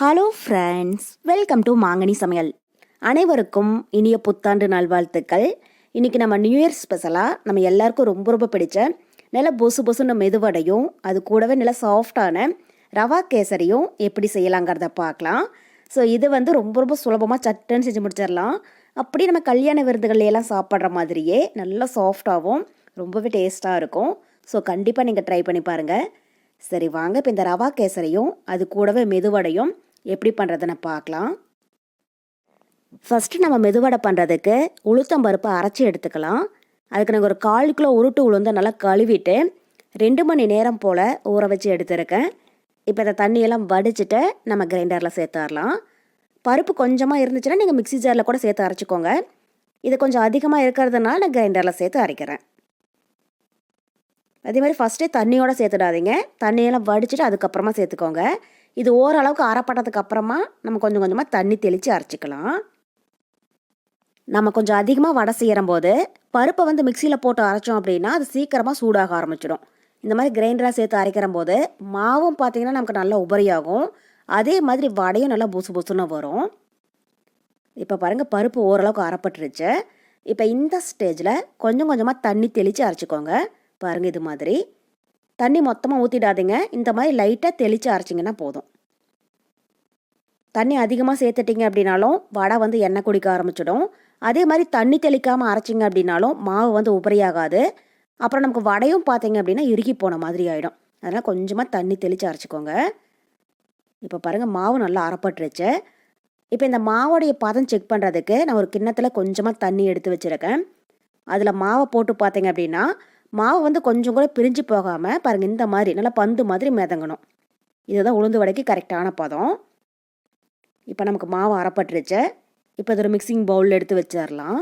Hello friends welcome to மாங்கனி சமையல் அனைவருக்கும் இனிய புத்தாண்டு நல்வாழ்த்துக்கள். இன்றைக்கி நம்ம நியூ இயர் ஸ்பெஷலாக நம்ம எல்லாருக்கும் ரொம்ப ரொம்ப பிடிச்ச நல்ல பொசு பொசுன்னு மெதுவடையும் அது கூடவே நல்ல சாஃப்டான ரவா கேசரியும் எப்படி செய்யலாங்கிறத பார்க்கலாம். ஸோ இது வந்து ரொம்ப ரொம்ப சுலபமாக சட்டுன்னு செஞ்சு முடிச்சிடலாம். அப்படி நம்ம கல்யாண விருந்துகள்லாம் சாப்பிட்ற மாதிரியே நல்லா சாஃப்டாகவும் ரொம்பவே டேஸ்ட்டாக இருக்கும். ஸோ கண்டிப்பாக நீங்கள் ட்ரை பண்ணி பாருங்கள் சரி வாங்க. இப்போ இந்த ரவா கேசரியும் அது கூடவே மெதுவடையும். எப்படி பண்ணுறதுன்னு பார்க்கலாம். ஃபஸ்ட்டு நம்ம மெதுவடை பண்ணுறதுக்கு உளுத்தம்பருப்பை அரைச்சி எடுத்துக்கலாம். அதுக்கு நாங்கள் ஒரு கால் கிலோ உருட்டு உளுந்து நல்லா கழுவிட்டு ரெண்டு மணி நேரம் போல் ஊற வச்சு எடுத்துருக்கேன். இப்போ இந்த தண்ணியெல்லாம் வடிச்சிட்டு நம்ம கிரைண்டரில் சேர்த்துடலாம். பருப்பு கொஞ்சமாக இருந்துச்சுன்னா நீங்கள் மிக்ஸி ஜாரில் கூட சேர்த்து அரைச்சிக்கோங்க. இது கொஞ்சம் அதிகமாக இருக்கிறதுனால நான் கிரைண்டரில் சேர்த்து அரைக்கிறேன். அதே மாதிரி ஃபஸ்ட்டே தண்ணியோட சேர்த்துடாதீங்க. தண்ணியெல்லாம் வடிச்சிட்டு அதுக்கப்புறமா சேர்த்துக்கோங்க. இது ஓரளவுக்கு அரைப்பட்டதுக்கு அப்புறமா நம்ம கொஞ்சம் கொஞ்சமாக தண்ணி தெளித்து அரைச்சிக்கலாம். நம்ம கொஞ்சம் அதிகமாக வடை செய்கிற போது பருப்பை வந்து மிக்சியில் போட்டு அரைச்சோம் அப்படின்னா அது சீக்கிரமாக சூடாக ஆரம்பிச்சிடும். இந்த மாதிரி கிரைண்டராக சேர்த்து அரைக்கிற போது மாவும் பார்த்தீங்கன்னா நமக்கு நல்லா உபரியாகும். அதே மாதிரி வடையும் நல்லா புசு புசுன்னு வரும். இப்போ பாருங்கள் பருப்பு ஓரளவுக்கு அரைப்பட்டுருச்சு இப்போ இந்த ஸ்டேஜில் கொஞ்சம் கொஞ்சமாக தண்ணி தெளித்து அரைச்சிக்கோங்க. பாருங்கள் இது மாதிரி. தண்ணி மொத்தமாக ஊற்றிடாதீங்க இந்த மாதிரி லைட்டாக தெளித்து அரைச்சிங்கன்னா போதும். தண்ணி அதிகமாக சேர்த்துட்டிங்க அப்படின்னாலும் வடை வந்து எண்ணெய் குடிக்க ஆரம்பிச்சிடும். அதே மாதிரி தண்ணி தெளிக்காமல் அரைச்சிங்க அப்படின்னாலும் மாவு வந்து உபரியாகாது. அப்புறம் நமக்கு வடையும் பார்த்தீங்க அப்படின்னா இறுகி போன மாதிரி ஆகிடும் அதனால் கொஞ்சமாக தண்ணி தெளித்து அரைச்சிக்கோங்க. இப்போ பாருங்கள் மாவு நல்லா அரைப்பட்டுருச்சு. இப்போ இந்த மாவோடைய பதம் செக் பண்ணுறதுக்கு நான் ஒரு கிண்ணத்தில் கொஞ்சமாக தண்ணி எடுத்து வச்சுருக்கேன். அதில் மாவை போட்டு பார்த்தீங்க அப்படின்னா மாவு வந்து கொஞ்சம் கூட பிரிஞ்சு போகாமல் பாருங்கள் இந்த மாதிரி நல்லா பந்து மாதிரி மிதங்கணும். இதுதான் உளுந்து வடைக்கு கரெக்டான பதம். இப்போ நமக்கு மாவு அறப்பட்டுருச்சு இப்போ இது ஒரு மிக்சிங் பவுலில் எடுத்து வச்சிடலாம்.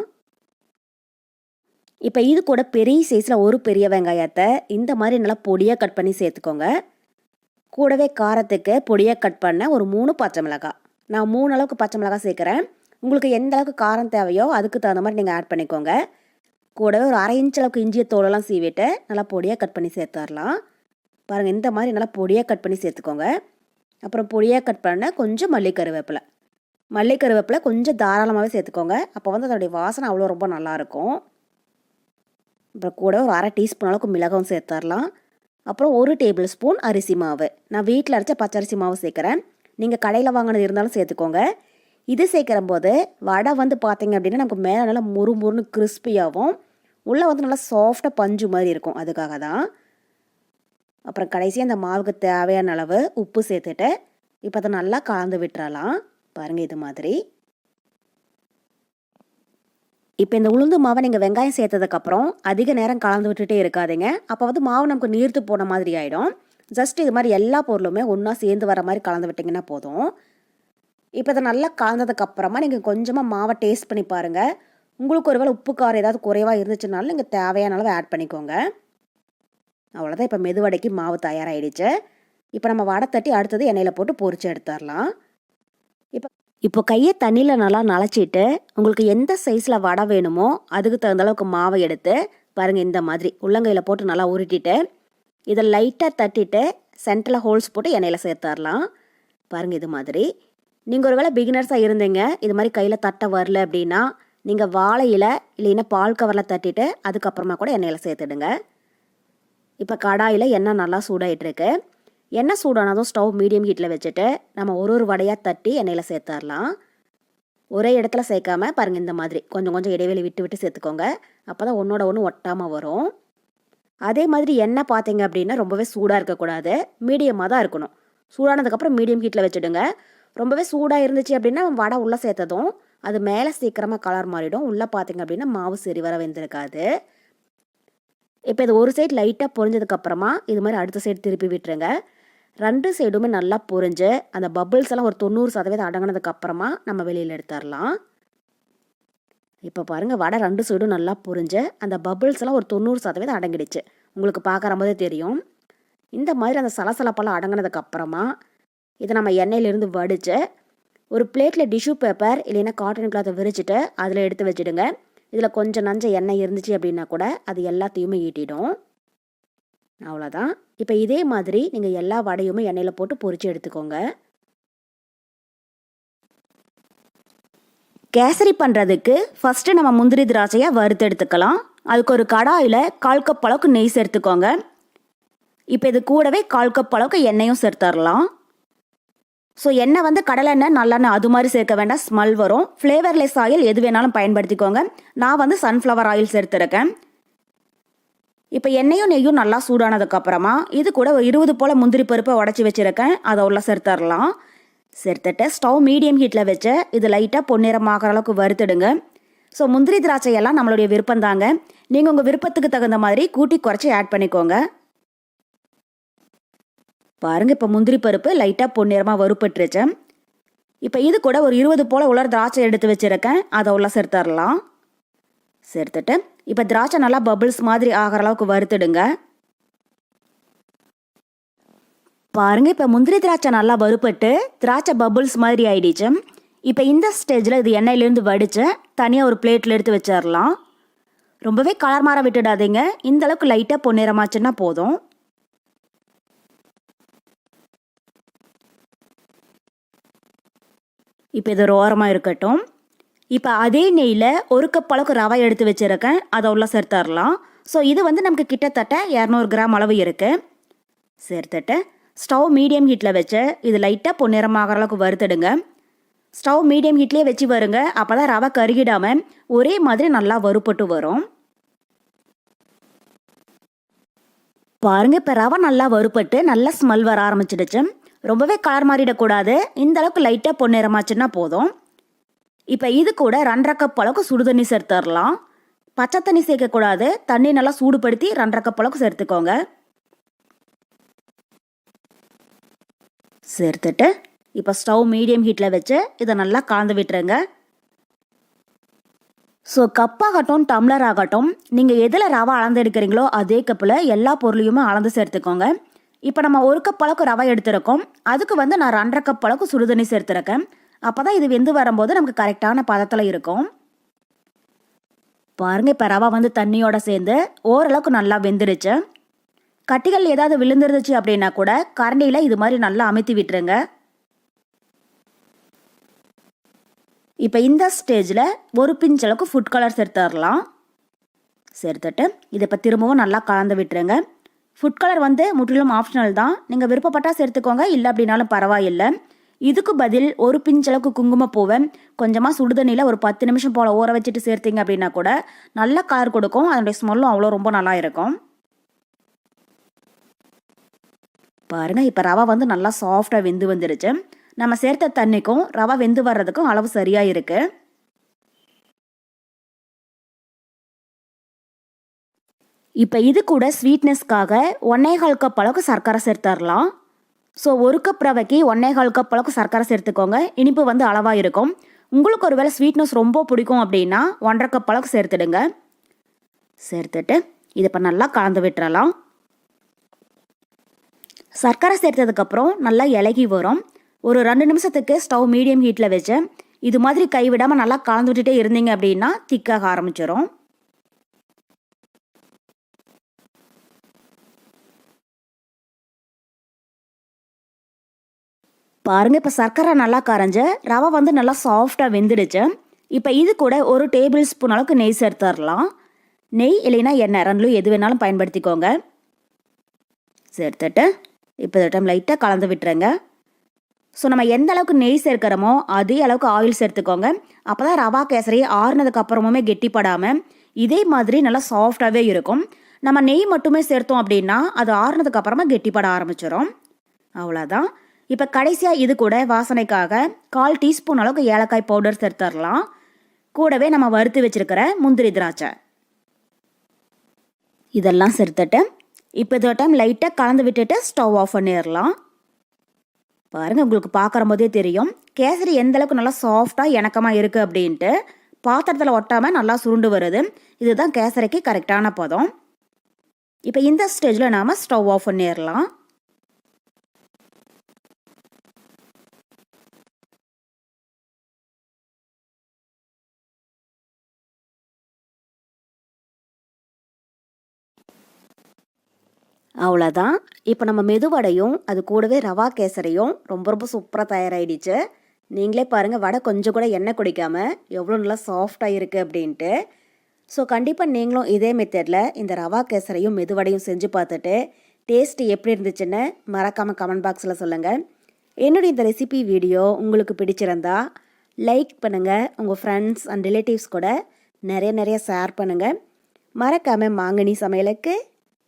இப்போ இது கூட பெரிய சைஸில் ஒரு பெரிய வெங்காயத்தை இந்த மாதிரி நல்லா பொடியாக கட் பண்ணி சேர்த்துக்கோங்க. கூடவே காரத்துக்கு பொடியாக கட் பண்ண ஒரு மூணு பச்சை மிளகாய் நான் மூணு அளவுக்கு பச்சை மிளகாய் சேர்க்குறேன். உங்களுக்கு எந்த அளவுக்கு காரம் தேவையோ அதுக்கு தகுந்த மாதிரி நீங்கள் ஆட் பண்ணிக்கோங்க. கூடவே ஒரு அரை இன்ச் அளவுக்கு இஞ்சிய தோலெல்லாம் சீவிட்டு நல்லா பொடியாக கட் பண்ணி சேர்த்துடலாம். பாருங்கள் இந்த மாதிரி நல்லா பொடியாக கட் பண்ணி சேர்த்துக்கோங்க. அப்புறம் பொடியாக கட் பண்ண கொஞ்சம் மல்லி கருவேப்பிலை மல்லி கருவேப்பிலை கொஞ்சம் தாராளமாகவே சேர்த்துக்கோங்க. அப்போ வந்து அதோடைய வாசனை அவ்வளோ ரொம்ப நல்லாயிருக்கும். அப்புறம் கூட ஒரு அரை டீஸ்பூன் அளவுக்கு மிளகும் சேர்த்துடலாம். அப்புறம் ஒரு டேபிள் ஸ்பூன் அரிசி மாவு. நான் வீட்டில் அரைச்ச பச்சரிசி மாவு சேர்க்குறேன். நீங்கள் கடையில் வாங்கினது இருந்தாலும் சேர்த்துக்கோங்க. இது சேர்க்குற போது வடை வந்து பார்த்தீங்க அப்படின்னா நமக்கு மேலே நல்லா முறுமுறுன்னு கிறிஸ்பியாகவும் உள்ளே வந்து நல்லா சாஃப்டாக பஞ்சு மாதிரி இருக்கும். அதுக்காக தான். அப்புறம் கடைசியாக அந்த மாவுக்கு தேவையான அளவு உப்பு சேர்த்துட்டு இப்போ அதை நல்லா கலந்து விட்டுறலாம். பாருங்கள் இது மாதிரி. இப்போ இந்த உளுந்து மாவை நீங்கள் வெங்காயம் சேர்த்ததுக்கப்புறம் அதிக நேரம் கலந்து விட்டுட்டே இருக்காதீங்க. அப்போ வந்து மாவு நமக்கு நீர்த்து போன மாதிரி ஆகிடும் ஜஸ்ட் இது மாதிரி எல்லா பொருளுமே ஒன்றா சேர்ந்து வர மாதிரி கலந்து விட்டிங்கன்னா போதும். இப்போ இதை நல்லா கலந்ததுக்கப்புறமா நீங்கள் கொஞ்சமாக மாவை டேஸ்ட் பண்ணி பாருங்கள் உங்களுக்கு ஒருவேளை உப்பு காரம் ஏதாவது குறைவாக இருந்துச்சுனாலும் நீங்கள் தேவையான அளவு ஆட் பண்ணிக்கோங்க. அவ்வளோதான் இப்போ மெதுவடைக்கு மாவு தயாராகிடுச்சு இப்போ நம்ம வடை தட்டி அடுத்தது எண்ணெயில் போட்டு பொறிச்சு எடுத்துடலாம். இப்போ இப்போ கையை தண்ணியில் நல்லா நனைச்சிட்டு உங்களுக்கு எந்த சைஸில் வடை வேணுமோ அதுக்கு தகுந்த அளவுக்கு மாவை எடுத்து பாருங்கள் இந்த மாதிரி உள்ளங்கையில் போட்டு நல்லா உருட்டிட்டு இதை லைட்டாக தட்டிட்டு சென்டரில் ஹோல்ஸ் போட்டு எண்ணெயில் சேர்த்துடலாம். பாருங்கள் இது மாதிரி. நீங்கள் ஒருவேளை பிகினர்ஸாக இருந்தீங்க இது மாதிரி கையில் தட்ட வரல அப்படின்னா நீங்கள் வாழையில் இல்லைன்னா பால் கவரில் தட்டிட்டு அதுக்கப்புறமா கூட எண்ணெயில் சேர்த்துடுங்க. இப்போ கடாயில் எண்ணெய் நல்லா சூடாயிட்டுருக்கு. எண்ணெய் சூடானதும் ஸ்டவ் மீடியம் ஹீட்டில் வச்சுட்டு நம்ம ஒரு ஒரு வடையாக தட்டி எண்ணெயில் சேர்த்துடலாம் ஒரே இடத்துல சேர்க்காம பாருங்கள் இந்த மாதிரி. கொஞ்சம் கொஞ்சம் இடைவெளி விட்டு விட்டு சேர்த்துக்கோங்க. அப்போ தான் ஒன்றோட ஒன்று ஒட்டாமல் வரும். அதே மாதிரி எண்ணெய் பார்த்தீங்க அப்படின்னா ரொம்பவே சூடாக இருக்கக்கூடாது. மீடியமாக தான் இருக்கணும். சூடானதுக்கப்புறம் மீடியம் ஹீட்டில் வச்சுடுங்க. ரொம்பவே சூடாக இருந்துச்சு அப்படின்னா வடை உள்ளே சேர்த்ததும் அது மேலே சீக்கிரமாக கலர் மாறிடும். உள்ளே பார்த்தீங்க அப்படின்னா மாவு சரி வர வெந்திருக்காது. இப்போ இது ஒரு சைடு லைட்டாக பொரிஞ்சதுக்கப்புறமா இது மாதிரி அடுத்த சைடு திருப்பி விட்டுருங்க. ரெண்டு சைடுமே நல்லா பொரிஞ்சு அந்த பபுள்ஸ் எல்லாம் ஒரு தொண்ணூறு சதவீதம் அடங்கினதுக்கப்புறமா நம்ம வெளியில் எடுத்துடலாம். இப்போ பாருங்கள் வடை ரெண்டு சைடும் நல்லா பொரிஞ்சு அந்த பபுள்ஸ் எல்லாம் ஒரு தொண்ணூறு சதவீதம் அடங்கிடுச்சு. உங்களுக்கு பார்க்குற போதே தெரியும். இந்த மாதிரி அந்த சலசலப்பெல்லாம் அடங்கினதுக்கப்புறமா இதை நம்ம எண்ணெயிலேருந்து வடித்து ஒரு பிளேட்டில் டிஷ்யூ பேப்பர் இல்லைன்னா காட்டன் கிளாத்தை விரிச்சிட்டு அதில் எடுத்து வச்சுடுங்க. இதில் கொஞ்சம் நஞ்ச எண்ணெய் இருந்துச்சு அப்படின்னா கூட அது எல்லாத்தையுமே ஈட்டிடும். அவ்வளோதான் இப்போ இதே மாதிரி நீங்கள் எல்லா வடையுமே எண்ணெயில் போட்டு பொறிச்சு எடுத்துக்கோங்க. கேசரி பண்ணுறதுக்கு ஃபஸ்ட்டு நம்ம முந்திரி திராட்சையை வறுத்தெடுத்துக்கலாம் அதுக்கு ஒரு கடாயில் கால் கப் அளவுக்கு நெய் சேர்த்துக்கோங்க. இப்போ இது கூடவே கால் கப் அளவுக்கு எண்ணெயும் சேர்த்துடலாம் ஸோ எண்ணெய் வந்து கடலெண்ணெய் நல்லெண்ணெய் அது மாதிரி சேர்க்க வேண்டாம். ஸ்மெல் வரும். ஃப்ளேவர்லெஸ் ஆயில் எது வேணாலும் பயன்படுத்திக்கோங்க. நான் வந்து சன்ஃப்ளவர் ஆயில் சேர்த்துருக்கேன் இப்போ எண்ணெயும் நெய்யும் நல்லா சூடானதுக்கப்புறமா இது கூட இருபது போல் முந்திரி பருப்பை உடச்சி வச்சுருக்கேன். அதை உள்ள சேர்த்துடலாம் சேர்த்துட்டு ஸ்டவ் மீடியம் ஹீட்டில் வச்சு இது லைட்டாக பொன்னிறமாகற அளவுக்கு வறுத்துடுங்க. ஸோ முந்திரி திராட்சையெல்லாம் நம்மளுடைய விருப்பம் தாங்க. நீங்கள் உங்கள் விருப்பத்துக்கு தகுந்த மாதிரி கூட்டி குறைச்சி ஆட் பண்ணிக்கோங்க. பாருங்க இப்போ முந்திரி பருப்பு லைட்டாக பொன்னிறமாக வறுப்பட்டுருச்சு இப்போ இது கூட ஒரு இருபது போல் உலர் திராட்சை எடுத்து வச்சுருக்கேன். அதை உள்ள சேர்த்துடலாம் சேர்த்துட்டு இப்போ திராட்சை நல்லா பபிள்ஸ் மாதிரி ஆகிற அளவுக்கு வறுத்துடுங்க. பாருங்க இப்போ முந்திரி திராட்சை நல்லா வறுப்பட்டு திராட்சை பபுள்ஸ் மாதிரி ஆயிடுச்சு. இப்போ இந்த ஸ்டேஜில் இது எண்ணெயிலேருந்து வடித்து தனியாக ஒரு பிளேட்டில் எடுத்து வச்சிடலாம் ரொம்பவே கலர் மாற விட்டுடாதீங்க. இந்த அளவுக்கு லைட்டாக பொன்னிறமாச்சுன்னா போதும். இப்போ இது ஒரு ஓரமாக இருக்கட்டும். இப்போ அதே நெய்யில் ஒரு கப் அளவுக்கு ரவை எடுத்து வச்சுருக்கேன். அதை உள்ள சேர்த்துடலாம் ஸோ இது வந்து நமக்கு கிட்டத்தட்ட இரநூறு கிராம் அளவு இருக்குது சேர்த்துட்டு ஸ்டவ் மீடியம் ஹீட்டில் வச்சு இது லைட்டாக பொன்னிறமாகிற அளவுக்கு வறுத்துடுங்க. ஸ்டவ் மீடியம் ஹீட்லேயே வச்சு வருங்க. அப்போ தான் ரவை கருகிடாமல் ஒரே மாதிரி நல்லா வறுப்பட்டு வரும். பாருங்க இப்போ ரவை நல்லா வறுப்பட்டு நல்லா ஸ்மெல் வர ஆரம்பிச்சிடுச்சு. ரொம்பவே கலர் மாறிடக்கூடாது. இந்த அளவுக்கு லைட்டாக பொன்னிறமாச்சுன்னா போதும். இப்போ இது கூட ரெண்டரை கப் அளவுக்கு சுடு தண்ணி சேர்த்துடலாம். பச்சை தண்ணி சேர்க்கக்கூடாது. தண்ணி நல்லா சூடுபடுத்தி ரெண்டரை கப் அளவுக்கு சேர்த்துக்கோங்க. சேர்த்துட்டு இப்போ ஸ்டவ் மீடியம் ஹீட்டில் வச்சு இதை நல்லா கலந்து விட்டுருங்க. ஸோ கப்பாகட்டும் டம்ளர் ஆகட்டும் நீங்கள் எதில் ரவை அளந்து எடுக்கிறீங்களோ அதே கப்பில் எல்லா பொருளையுமே அளந்து சேர்த்துக்கோங்க. இப்போ நம்ம ஒரு கப் அளவுக்கு ரவை எடுத்திருக்கோம். அதுக்கு வந்து நான் ரெண்டரை கப் அளவுக்கு சுடுதண்ணி சேர்த்துருக்கேன். அப்போ தான் இது வெந்து வரும்போது நமக்கு கரெக்டான பதத்தில் இருக்கும். பாருங்க இப்போ ரவை வந்து தண்ணியோட சேர்ந்து ஓரளவுக்கு நல்லா வெந்துருச்சு. கட்டிகள் ஏதாவது விழுந்துருந்துச்சு அப்படின்னா கூட கரண்டியில் இது மாதிரி நல்லா அமைத்து விட்டுருங்க. இப்போ இந்த ஸ்டேஜில் ஒரு பிஞ்ச் அளவுக்கு ஃபுட் கலர் சேர்த்துடலாம் சேர்த்துட்டு இதை இப்போ திரும்பவும் நல்லா கலந்து விட்டுருங்க. ஃபுட் கலர் வந்து முற்றிலும் ஆப்ஷனல் தான். நீங்கள் விருப்பப்பட்டால் சேர்த்துக்கோங்க. இல்லை அப்படின்னாலும் பரவாயில்லை. இதுக்கு பதில் ஒரு பிஞ்சளவுக்கு குங்குமப்பூவை கொஞ்சமாக சுடுதண்ணியில் ஒரு பத்து நிமிஷம் போல் ஊற வச்சுட்டு சேர்த்தீங்க அப்படின்னா கூட நல்ல கலர் கொடுக்கும். அதனுடைய ஸ்மெல்லும் அவ்வளோ ரொம்ப நல்லா இருக்கும். பாருங்க இப்போ ரவை வந்து நல்லா சாஃப்டாக வெந்து வந்துருச்சு. நம்ம சேர்த்த தண்ணிக்கும் ரவை வெந்து வர்றதுக்கும் அளவு சரியாக இருக்குது இப்போ இது கூட ஸ்வீட்னஸ்க்காக ஒன்னேகால் கப் அளவுக்கு சர்க்கரை சேர்த்துடலாம் ஸோ ஒரு கப் ரவைக்கு ஒன்னேகால் கப் அளவுக்கு சர்க்கரை சேர்த்துக்கோங்க. இனிப்பு வந்து அளவாக இருக்கும் உங்களுக்கு ஒரு வேளை ஸ்வீட்னஸ் ரொம்ப பிடிக்கும் அப்படின்னா ஒன்றரை கப் அளவுக்கு சேர்த்துடுங்க. சேர்த்துட்டு இதை இப்போ நல்லா கலந்து விட்டுறலாம். சர்க்கரை சேர்த்ததுக்கப்புறம் நல்லா இலகி வரும். ஒரு ரெண்டு நிமிஷத்துக்கு ஸ்டவ் மீடியம் ஹீட்டில் வச்சு இது மாதிரி கைவிடாமல் நல்லா கலந்து விட்டுட்டே இருந்தீங்க அப்படின்னா திக்காக ஆரம்பிச்சிடும் பாருங்க இப்போ சர்க்கரை நல்லா கரைஞ்ச ரவை வந்து நல்லா சாஃப்டாக வெந்துடுச்சு. இப்போ இது கூட ஒரு டேபிள் ஸ்பூன் அளவுக்கு நெய் சேர்த்துடலாம். நெய் இல்லைன்னா எண்ணெய் ரெண்டும் எது வேணாலும் பயன்படுத்திக்கோங்க. சேர்த்துட்டு இப்போ இந்த டைம் லைட்டாக கலந்து விட்டுருங்க. ஸோ நம்ம எந்த அளவுக்கு நெய் சேர்க்கிறோமோ அதே அளவுக்கு ஆயில் சேர்த்துக்கோங்க. அப்போ தான் ரவா கேசரி ஆறுனதுக்கு அப்புறமுமே கெட்டிப்படாமல் இதே மாதிரி நல்லா சாஃப்டாகவே இருக்கும். நம்ம நெய் மட்டுமே சேர்த்தோம் அப்படின்னா அது ஆறுனதுக்கு அப்புறமா கெட்டிப்பட ஆரம்பிச்சிடும் அவ்வளோதான் இப்போ கடைசியாக இது கூட வாசனைக்காக கால் டீஸ்பூன் அளவுக்கு ஏலக்காய் பவுடர் சேர்த்துடலாம் கூடவே நம்ம வறுத்து வச்சிருக்கிற முந்திரி திராட்சை. இதெல்லாம் சேர்த்துட்டு இப்போ இதோட டைம் லைட்டாக கலந்து விட்டுட்டு ஸ்டவ் ஆஃப் பண்ணிடலாம் பாருங்க உங்களுக்கு பார்க்குற போதே தெரியும். கேசரி எந்த அளவுக்கு நல்லா சாஃப்டாக இணக்கமாக இருக்குது அப்படின்ட்டு பாத்திரத்தில் ஒட்டாமல் நல்லா சுருண்டு வருது. இதுதான் கேசரிக்கு கரெக்டான பதம். இப்போ இந்த ஸ்டேஜில் நாம் ஸ்டவ் ஆஃப் பண்ணிடலாம் அவ்வளோதான் இப்போ நம்ம மெதுவடையும் அது கூடவே ரவா கேசரையும் ரொம்ப ரொம்ப சூப்பராக தயாராகிடுச்சு நீங்களே பாருங்கள் வடை கொஞ்சம் கூட எண்ணெய் குடிக்காமல் எவ்வளோ நல்லா சாஃப்டாக இருக்குது அப்படின்ட்டு. ஸோ கண்டிப்பாக நீங்களும் இதே மெத்தடில் இந்த ரவா கேசரையும் மெதுவடையும் செஞ்சு பார்த்துட்டு டேஸ்ட்டு எப்படி இருந்துச்சுன்னு மறக்காமல் கமெண்ட் பாக்ஸில் சொல்லுங்கள் என்னுடைய இந்த ரெசிபி வீடியோ உங்களுக்கு பிடிச்சிருந்தா லைக் பண்ணுங்கள் உங்கள் ஃப்ரெண்ட்ஸ் அண்ட் ரிலேட்டிவ்ஸ் கூட நிறைய நிறைய ஷேர் பண்ணுங்கள் மறக்காமல் மாங்கனி சமையலுக்கு